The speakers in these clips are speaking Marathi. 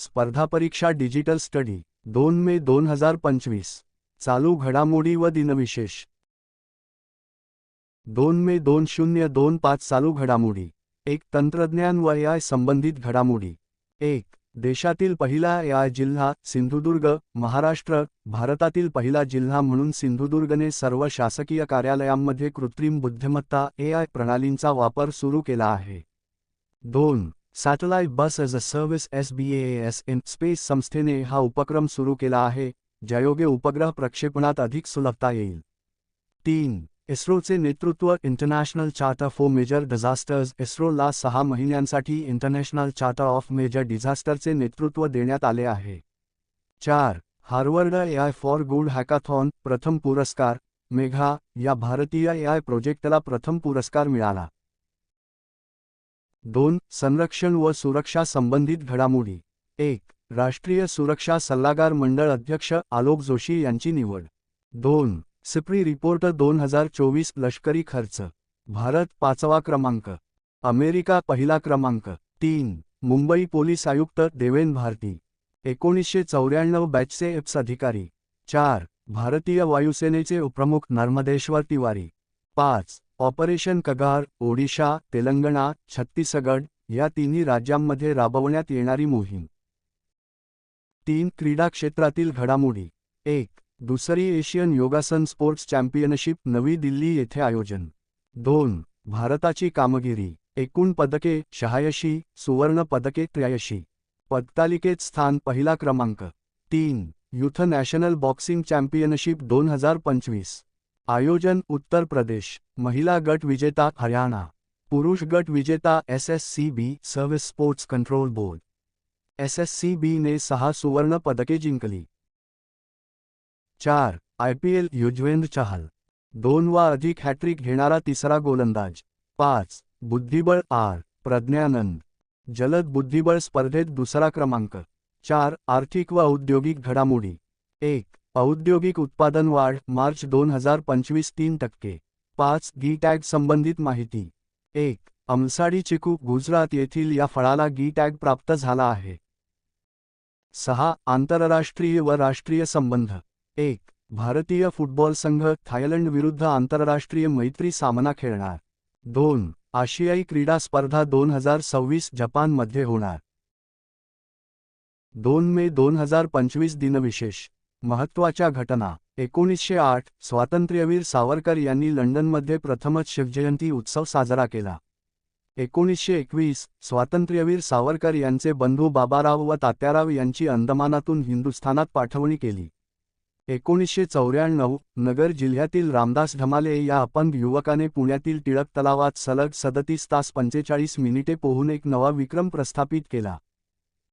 स्पर्धा परीक्षा डिजिटल स्टडी दोन मे दोन हजार पंचवीस. चालू घडामोडी व दिनविशेष. दोन मे दोन शून्य दोन पाच चालू घडामोडी. एक तंत्रज्ञान व एआय संबंधित घडामोडी. एक देशातील पहिला एआय जिल्हा सिंधुदुर्ग महाराष्ट्र भारतातील पहिला जिल्हा म्हणून सिंधुदुर्गने सर्व शासकीय कार्यालयांमध्ये कृत्रिम बुद्धिमत्ता एआय प्रणालींचा वापर सुरू केला आहे. दोन satellite bus as a service S B S in space संस्थेने हा उपक्रम सुरू केला आहे ज्यायोगे उपग्रह प्रक्षेपणात अधिक सुलभता येईल. तीन इस्रोचे नेतृत्व international charter for major disasters. इस्रोला सहा महिन्यांसाठी इंटरनॅशनल चार्टर ऑफ मेजर डिझास्टरचे नेतृत्व देण्यात आले आहे. चार Harvard AI for good hackathon प्रथम पुरस्कार. मेघा या भारतीय एआय प्रोजेक्टला प्रथम पुरस्कार मिळाला. दोन संरक्षण व सुरक्षा संबंधित घडामोडी. एक राष्ट्रीय सुरक्षा सल्लागार मंडळ अध्यक्ष आलोक जोशी यांची निवड. दोन सिप्री रिपोर्ट दोन हजार चोवीस लष्करी खर्च. भारत पाचवा क्रमांक. अमेरिका पहिला क्रमांक. तीन मुंबई पोलीस आयुक्त देवेन भारती. एकोणीसशे चौऱ्याण्णव बॅचचे एप्स अधिकारी. चार भारतीय वायुसेनेचे उपप्रमुख नर्मदेश्वर तिवारी. पाच ऑपरेशन कगार ओडिशा तेलंगणा छत्तीसगड या तिन्ही राज्यांमध्ये राबवण्यात येणारी मोहीम. तीन क्रीडा क्षेत्रातील घडामोडी. एक दुसरी एशियन योगासन स्पोर्ट्स चॅम्पियनशिप नवी दिल्ली येथे आयोजन. दोन भारताची कामगिरी. एकूण पदके शहाऐंशी सुवर्ण पदके त्र्याऐंशी. पदतालिकेत स्थान पहिला क्रमांक. तीन युथ नॅशनल बॉक्सिंग चॅम्पियनशिप दोन हजार पंचवीस. आयोजन उत्तर प्रदेश, महिला गट विजेता हरियाणा, पुरुष गट विजेता S S C B service sports control board. S S C बीने सहा सुवर्ण पदके जिंकली। चार, I P L Yuzvendra Chahal. दोन वा अधिक हॅट्रिक घेणारा तिसरा गोलंदाज. पाच, बुद्धिबळ आर, प्रज्ञानंद. जलद बुद्धिबळ स्पर्धेत दुसरा क्रमांक. चार, आर्थिक व औद्योगिक घडामोडी. एक औद्योगिक उत्पादन वाढ मार्च दोन हजार पंचवीस तीन टक्के. पाच गी टॅग संबंधित माहिती. एक अमसाडी चिकू गुजरात येथील या फळाला गी टॅग प्राप्त झाला आहे. सहा आंतरराष्ट्रीय व राष्ट्रीय संबंध. एक भारतीय फुटबॉल संघ थायलंड विरुद्ध आंतरराष्ट्रीय मैत्री सामना खेळणार. दोन आशियाई क्रीडा स्पर्धा दोन हजार सव्वीस जपानमध्ये होणार. दोन मे दोन हजार पंचवीस दिनविशेष. महत्त्वाच्या घटना. एकोणीसशे आठ स्वातंत्र्यवीर सावरकर यांनी लंडनमध्ये प्रथमच शिवजयंती उत्सव साजरा केला. एकोणीसशे एकवीस स्वातंत्र्यवीर सावरकर यांचे बंधू बाबाराव व तात्याराव यांची अंदमानातून हिंदुस्थानात पाठवणी केली. एकोणीसशे चौऱ्याण्णव नगर जिल्ह्यातील रामदास ढमाले या अपंग युवकाने पुण्यातील टिळक तलावात सलग सदतीस तास पंचेचाळीस मिनिटे पोहून एक नवा विक्रम प्रस्थापित केला.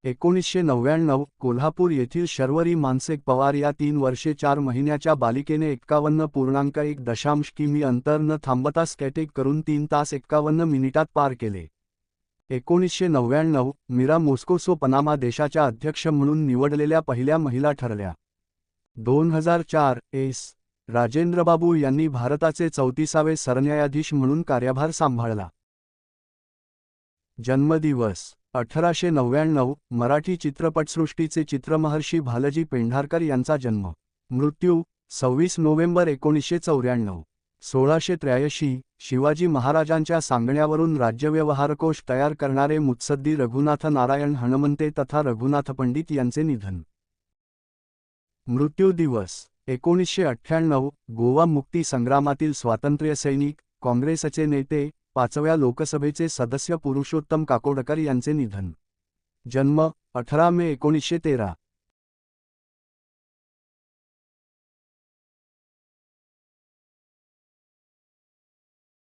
एकोणीसशे नव्याण्णव कोल्हापूर येथील शर्वरी मानसेक पवार या तीन वर्षे चार महिन्याच्या बालिकेने एक्कावन्न पूर्णांक एक दशांश किमी अंतर न थांबता स्केटिंग करून तीन तास एक्कावन्न मिनिटात पार केले. एकोणीसशे नव्याण्णव मीरा मोस्कोसो पनामा देशाच्या अध्यक्ष म्हणून निवडलेल्या पहिल्या महिला ठरल्या. दोन हजार चार एस. राजेंद्रबाबू यांनी भारताचे चौतीसावे सरन्यायाधीश म्हणून कार्यभार सांभाळला. जन्मदिवस अठराशे नव्याण्णव मराठी चित्रपटसृष्टीचे चित्रमहर्षी भालजी पेंढारकर यांचा जन्म. मृत्यू सव्वीस नोव्हेंबर एकोणीसशे चौऱ्याण्णव. सोळाशे त्र्याऐंशी शिवाजी महाराजांच्या सांगण्यावरून राज्यव्यवहारकोश तयार करणारे मुत्सद्दी रघुनाथ नारायण हणमंते तथा रघुनाथ पंडित यांचे निधन. मृत्यू दिवस एकोणीसशे अठ्ठ्याण्णव गोवा मुक्ती संग्रामातील स्वातंत्र्यसैनिक काँग्रेसचे नेते पाचव्या लोकसभेचे सदस्य पुरुषोत्तम काकोडकर यांचे निधन. जन्म अठरा मे एकोणीसशे तेरा.